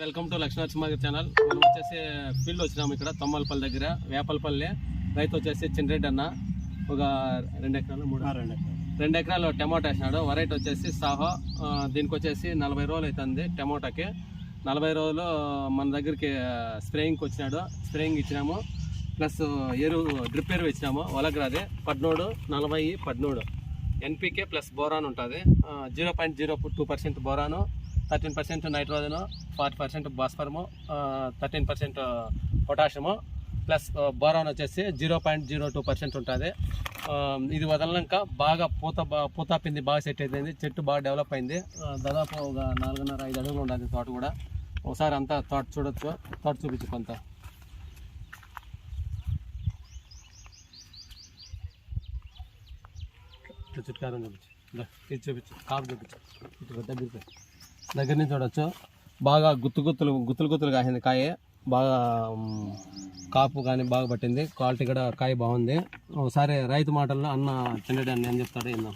Welcome to Lakshmi channel. మనం వచ్చేసి field వచ్చినాము ఇక్కడ తమ్మలపల్లి దగ్గర వేపలపల్లి. రైతు వచ్చేసి చిన్నరెడ్డి అన్న. ఒక రెండు ఎకరాలు మూడు. రెండు ఎకరాలు. టమాటా వేసినాడు. వెరైటీ వచ్చేసి సాహో. దీనికి వచ్చేసి నలభై రోజులు అవుతుంది టమాటాకి. నలభై రోజులు మన దగ్గరికి స్ప్రేయింగ్కి వచ్చినాడు. స్ప్రేయింగ్ ఇచ్చినాము. ప్లస్ ఎరువు డ్రిప్ ఎరువు ఇచ్చినాము. వలగ్రాది పద్నోడు నలభై పద్నోడు ఎన్పికే ప్లస్ బోరాన్ ఉంటుంది. Zero point zero two percent boron. Thirteen percent nitrogen forty percent బాస్పరము thirteen percent potassium plus boron వచ్చేసి zero point zero two percent ఉంటుంది. ఇది వదలనాక బాగా పూత బా- పూత పిండి బాగా సెట్ అయిపోయింది చెట్టు బాగా డెవలప్ అయింది. దాదాపు ఒక నాలుగున్నర ఐదు అడుగులు ఉండాలి తోట కూడా. ఒకసారి అంతా తోట చూడొచ్చు తోట చూపించు కొంత. చుట్టుకారం చూపించు. ఇది చూపించు కాపు చూపించు. ఇటు దగ్గరికి దగ్గర నుంచి చూడొచ్చు. బాగా గుత్తు గుత్తులు గుత్తులు గుత్తులు కాసింది కాయ. బాగా కాపు కానీ బాగా పట్టింది. క్వాలిటీ కూడా కాయ బాగుంది. ఒకసారి రైతు మాటల్లో అన్న చిన్నడి అన్న ఏం చెప్తాడు ఏందో.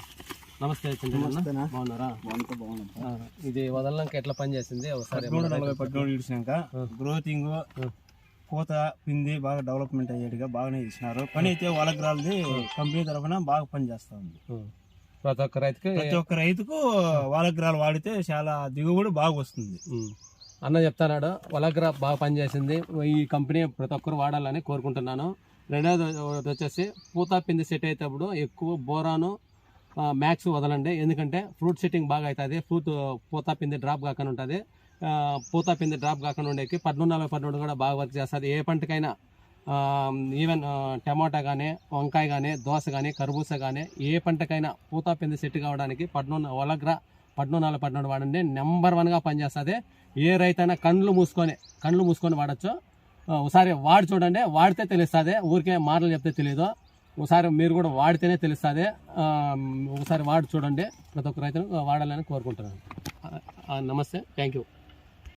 నమస్తే చిన్న బాగున్నారా? ఇది వదలనాక ఎట్లా పని చేసింది? ఒకసారి నలభై ఇడిచినాక గ్రోతింగ్ పూత పిండి బాగా డెవలప్మెంట్ అయ్యేట్టుగా బాగానే ఇచ్చినారు పని అయితే వాళ్ళగ్రాలది కంపెనీ తరఫున బాగా పని చేస్తా ఉంది. ప్రతి ఒక్క రైతుకి ప్రతి ఒక్క రైతుకు వాళ్ళగ్రాలు వాడితే చాలా దిగుబడి బాగా వస్తుంది. అన్న చెప్తానాడు వలగ్రా బాగా పనిచేసింది. ఈ కంపెనీ ప్రతి ఒక్కరు వాడాలని కోరుకుంటున్నాను. రెండోది ఒకటి వచ్చేసి పూత పిండి సెట్ అయ్యేటప్పుడు ఎక్కువ బోరాను మ్యాక్స్ వదలండి. ఎందుకంటే ఫ్రూట్ సెట్టింగ్ బాగా అవుతుంది. ఫ్రూట్ పూత పిండి డ్రాప్ కాకుండా ఉంటుంది. పూత పిండి డ్రాప్ కాకుండా ఉండేకి పద్మూడు నలభై పద్మూడు కూడా బాగా వర్క్ చేస్తుంది. ఏ పంటకైనా ఈవెన్ టమాటా కానీ వంకాయ కానీ దోశ కానీ కర్బూస కానీ ఏ పంటకైనా పూత పింది సెట్ కావడానికి పద్మూడు వలగ్ర పద్మూడు నాలుగు వాడండి నెంబర్ వన్గా పనిచేస్తుంది. ఏ రైతైనా కండ్లు మూసుకొని కండ్లు మూసుకొని వాడచ్చు. ఒకసారి వాడి చూడండి వాడితే తెలుస్తుంది. ఊరికే మాటలు చెప్తే తెలియదు ఒకసారి మీరు కూడా వాడితేనే తెలుస్తుంది. ఒకసారి వాడి చూడండి. ప్రతి ఒక్క రైతును వాడాలని కోరుకుంటున్నాను. నమస్తే. Thank you